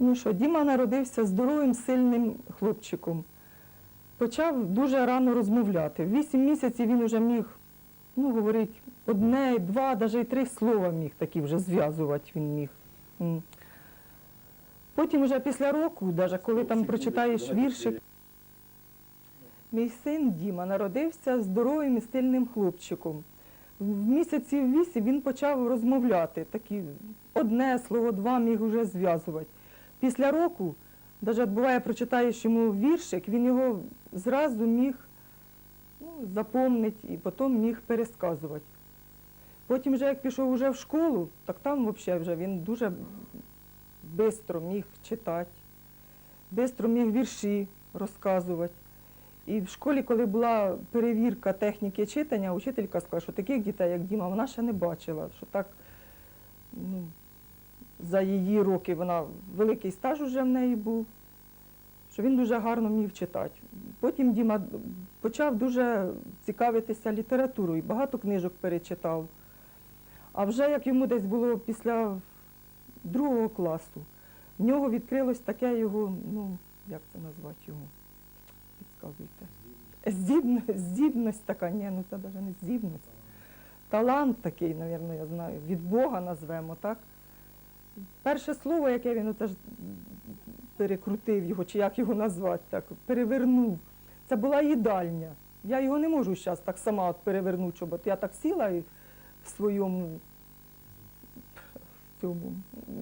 Ну що, Діма народився здоровим, сильним хлопчиком. Почав дуже рано розмовляти. В вісім місяців він вже міг ну, говорити одне, два, навіть три слова міг такі вже зв'язувати він міг. Потім вже після року, навіть коли там прочитаєш віршик, мій син Діма народився здоровим і сильним хлопчиком. В місяці вісім він почав розмовляти. Такі одне слово, два міг вже зв'язувати. Після року, навіть буває, прочитаєш йому віршик, він його зразу міг ну, запомнити і потім міг пересказувати. Потім, вже як пішов вже в школу, так там взагалі вже він дуже швидко міг читати, швидко міг вірші розказувати. І в школі, коли була перевірка техніки читання, учителька сказала, що таких дітей, як Діма, вона ще не бачила, що так ну, за її роки вона великий стаж вже в неї був, що він дуже гарно міг читати. Потім Діма почав дуже цікавитися літературою, багато книжок перечитав. А вже як йому десь було після другого класу, в нього відкрилось таке його, ну, як це назвати його? Підказуйте. Здібність, здібність така, ні, ну це навіть не здібність. Талант такий, мабуть, я знаю, від Бога назвемо, так? Перше слово, яке він оце перекрутив його, чи як його назвати, так, перевернув. Це була їдальня. Я його не можу зараз так сама от перевернути, от я так сіла і в своєму цьому.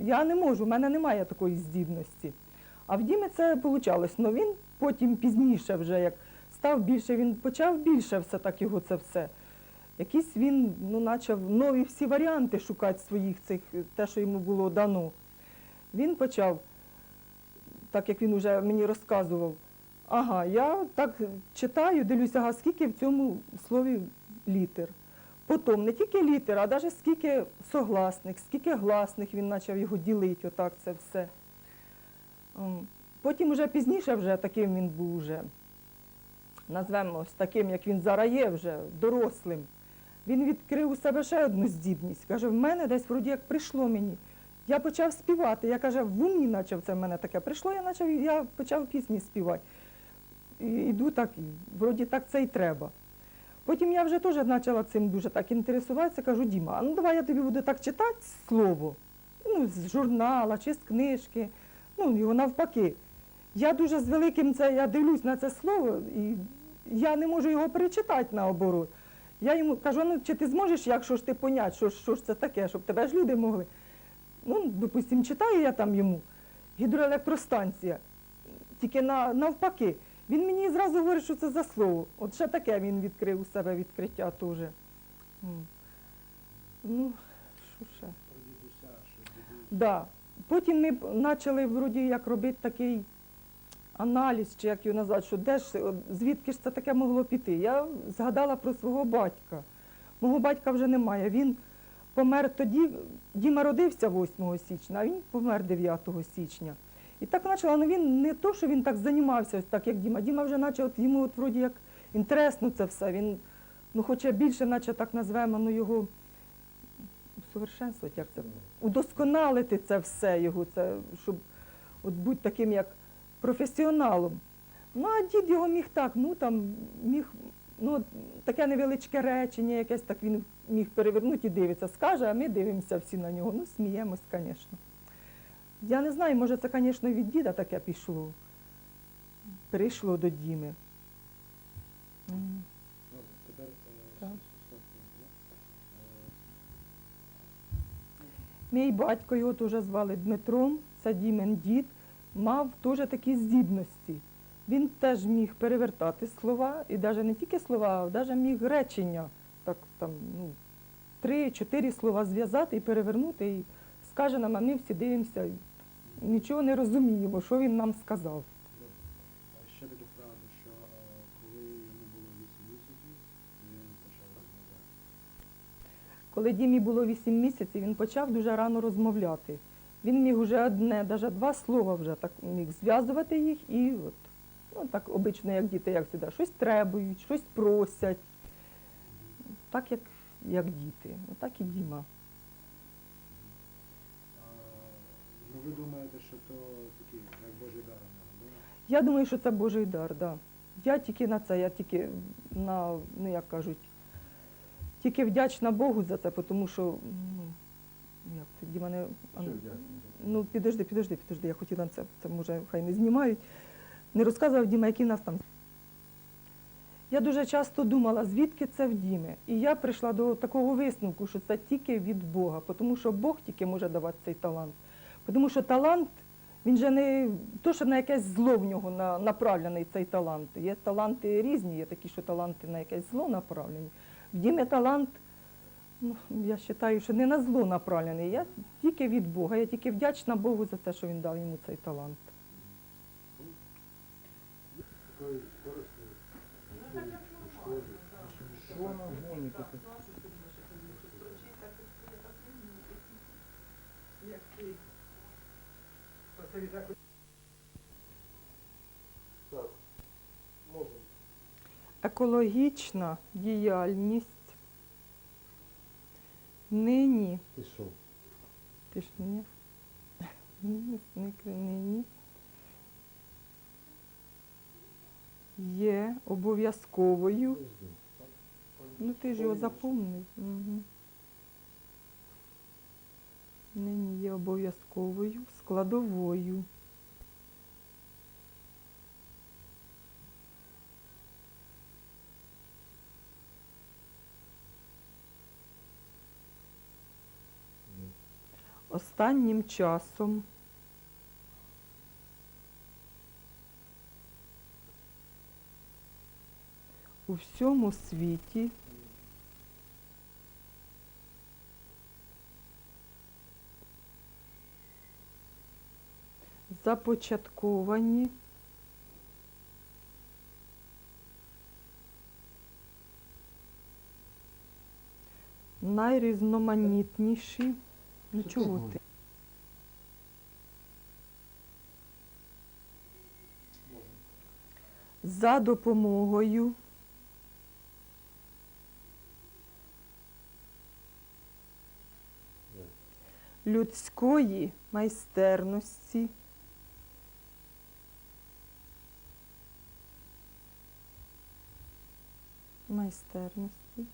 Я не можу, в мене немає такої здібності. А в Дімі це вийшло. Ну він потім пізніше, вже як став більше, він почав більше все так його це все. Якісь він ну, почав нові всі варіанти шукати своїх цих, те, що йому було дано. Він почав, так як він вже мені розказував, ага, я так читаю, дивлюся, ага, скільки в цьому слові літер. Потім не тільки літер, а навіть скільки согласних, скільки гласних він почав його ділити, отак це все. Потім вже пізніше вже таким він був вже, назвемо таким, як він зараз є, вже дорослим. Він відкрив у себе ще одну здібність. Каже, в мене десь вроді як прийшло мені. Я почав співати. Я каже, в умі почав це в мене таке. Прийшло, я почав, я почав пісні співати. І, іду так, вроді так це і треба. Потім я вже теж почала цим дуже так інтересуватися, кажу, Діма, а ну давай я тобі буду так читати слово, ну, з журнала чи з книжки, ну, його навпаки. Я дуже з великим це, я дивлюсь на це слово, і я не можу його перечитати наоборот. Я йому кажу, ну чи ти зможеш, якщо ж ти понять, що, що ж це таке, щоб тебе ж люди могли. Ну, допустимо, читаю я там йому гідроелектростанція, тільки на, навпаки. Він мені зразу говорить, що це за слово. От ще таке він відкрив у себе відкриття теж. Ну, що ще? Да. Потім ми почали вроді як робити такий аналіз, чи як його назвати, що де ж, звідки ж це таке могло піти. Я згадала про свого батька. Мого батька вже немає. Він помер тоді, Діма родився 8 січня, а він помер 9 січня. І так почала, ну він не то, що він так займався, так як Діма. Діма вже почав, от йому от вроді як інтересно це все. Він ну, хоче більше, наче так назвемо, ну його усовершенствувати, як це удосконалити це все його, це, щоб от бути таким як професіоналом. Ну, а дід його міг так, ну там міг, ну, таке невеличке речення, якесь так він міг перевернути і дивиться, скаже, а ми дивимося всі на нього. Ну, сміємось, звісно. Я не знаю, може, це, звісно, від діда таке пішло. Прийшло до Діми. Мій батько його теж звали Дмитром, це Дімен дід, мав теж такі здібності. Він теж міг перевертати слова, і навіть не тільки слова, а навіть міг речення, так там, ну, три-чотири слова зв'язати і перевернути, і скаже нам, а ми всі дивимося, нічого не розуміємо, що він нам сказав. Ще таку фразу, що е, коли йому було 8 місяців, він почав розмовляти. Коли Дімі було 8 місяців, він почав дуже рано розмовляти. Він міг вже одне, навіть два слова вже так міг зв'язувати їх і от, ну так обично, як діти, як завжди, щось требують, щось просять. Так як, як діти, отак і Діма. А, ну, ви думаєте, що то такий, як Божий дар да? Я думаю, що це Божий дар, да. Я тільки на це, я тільки на, ну як кажуть, тільки вдячна Богу за це, тому що, ну, як це, Діма не... ну, Ну, підожди, підожди, підожди, я хотіла це, це може хай не знімають. Не розказував Діма, які в нас там. Я дуже часто думала, звідки це в Дімі. І я прийшла до такого висновку, що це тільки від Бога, тому що Бог тільки може давати цей талант. Тому що талант, він же не то, що на якесь зло в нього на, направлений цей талант. Є таланти різні, є такі, що таланти на якесь зло направлені. В Дімі талант, ну, я вважаю, що не на зло направлений. Я тільки від Бога. Я тільки вдячна Богу за те, що він дав йому цей талант. Такої корисної у школі. Що вона гонить? таке? Так, можна. Екологічна діяльність нині Пішов. Піш, ні. Ні, не нині є обов'язковою. Ну ти ж його запомнив. Угу. Нині є обов'язковою складовою. Останнім часом. У всьому світі. Започатковані. Найрізноманітніші. Ну чого? ти? За допомогою людської майстерності. Майстерності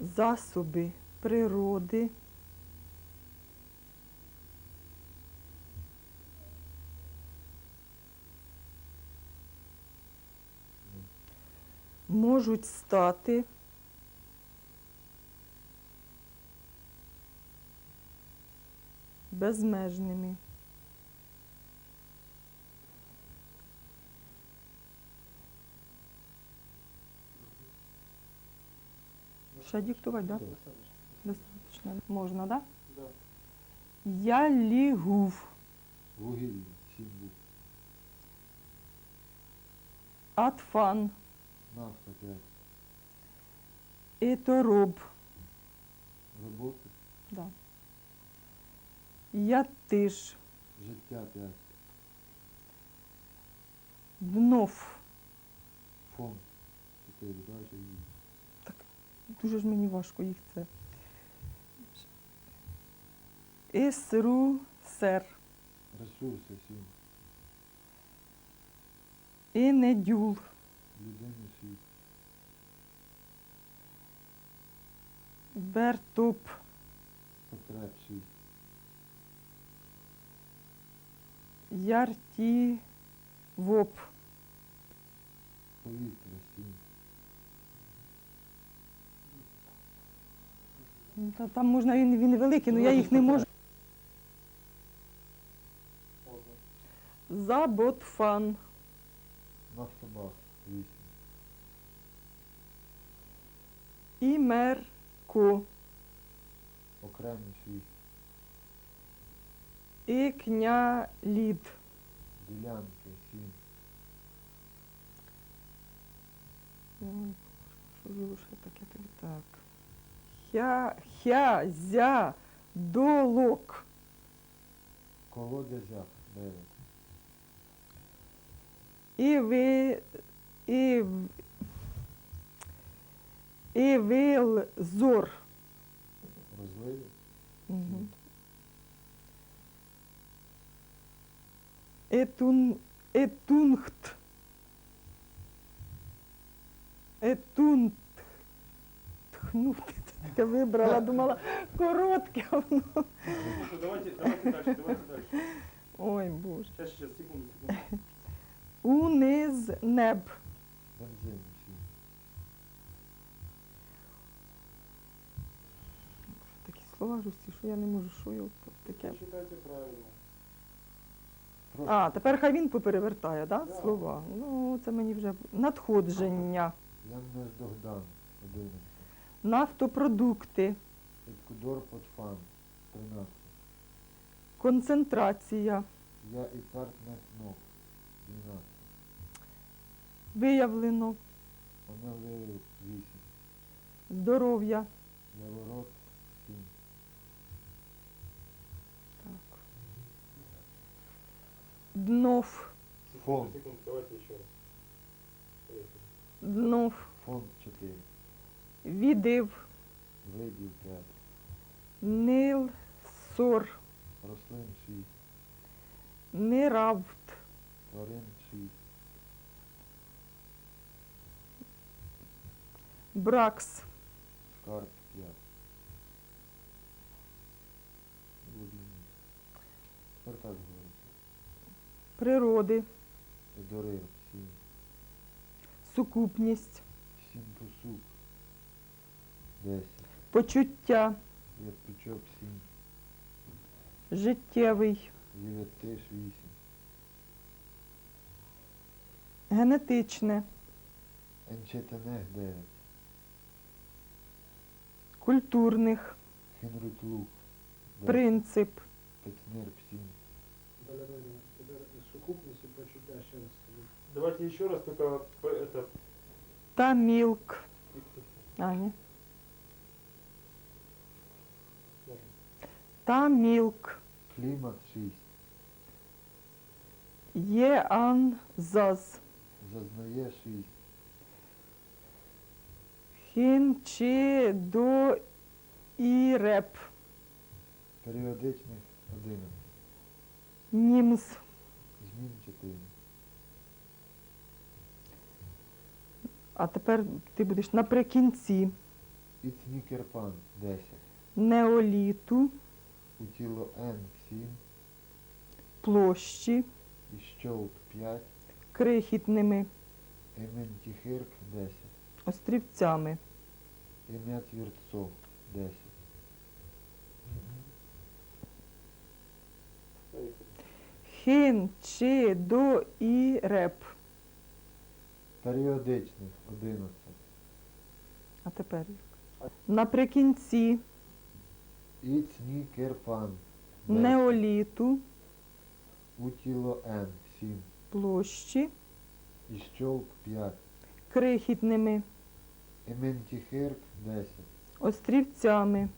засоби природи можуть стати безмежними. Ще диктувати, так? Да? Достаточно. Достаточно. Можна, так? Да. Да? Я лігув. Вугілля. Сім був. Атфан. Нафта 5. Етороб. Роботи. Да. Ятиш. Життя 5. Днов. 4. Далі її. Дуже ж мені важко їх це. Ісрусер. Ресурси 7. Інедюл. Людини світ. Бертоп. Потреб 6. Яртівоп. Повітря 7. Ну, Та, там можна він, він великий, але я їх не можу. Заботфан. Нафтобах 8. Імерко. Окремий світ. Ікнялід. Ділянки 7. Ой, Що ж ще таке тобі так? хя, хя, зя, долок. Колодязя дев'ять. І ви, і, і вил зор. Розливі? Угу. Етун, етунгт. Етун тхнути таке вибрала, думала, коротке воно. Давайте, давайте дальше, давайте дальше. Ой, Боже. Сейчас, сейчас, секунду, секунду. Униз неб. Такі слова русі, що я не можу, що я таке. Читайте правильно. А, тепер хай він поперевертає, да, Да. слова. Ну, це мені вже надходження, Яннеш Догдан, 11. Нафтопродукти, Еткудор Потфан, 13. концентрація, Я і цар ног, 12. виявлено, Онелею 8. здоров'я. Яворот 7. Так. Днов, Фон. Секунду, давайте еще раз. Поехали. днов, Фонд 4. Відив, Видів 5. нил, сор, Рослин 6. неравт, Тварин 6. бракс, Скарб 5. Тепер так говориться. природи, Едорир 7. сукупність, Сім посук. 10. почуття, Євпічок 7. життєвий, Єветиш 8. генетичне, Енчетенех 9. культурних, Хенрутлук 10. принцип, Пецнерп 7. Балерина, тепер сукупність і почуття ще раз скажу. Давайте еще раз только это... тамілк. А, ні. Тамілк, Клімат 6. єанзаз, Зазнає 6. хінчі до іреп, Періодичних 11. німс, Змін 4. а тепер ти будеш наприкінці Іцнікерпан 10. неоліту, У тіло Н 7. площі І щолк 5. крихітними Ементіхирк 10. острівцями. Ім'я Твірцо 10. Поехали. Хінчі до іреп. Періодичних 11. А тепер як? наприкінці Іцнікерпан неоліту, У тіло Н 7. площі І щолк 5. крихітними Ементіхирк 10. острівцями.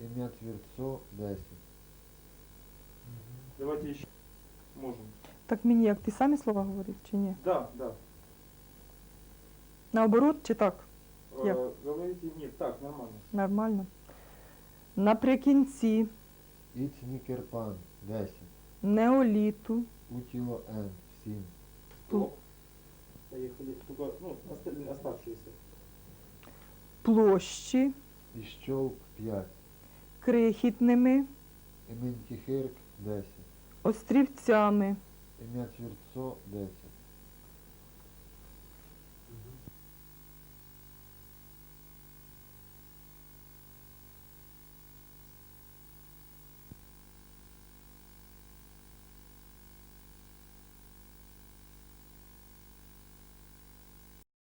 Ім'я Твірцо 10. Давайте еще. Можем. Так мені як ти самі слова говорив чи ні? Да, да. Наоборот, чи так? Як? Э, говорите, нет, так, нормально. Нормально. Наприкінці Іцнікерпан 10. неоліту, У тіло Н 7. Стоп. Поехали. Только, ну, оставшиеся. площі І щолк 5. крихітними Ементіхирк 10. острівцями. Ім'я Твірцо 10.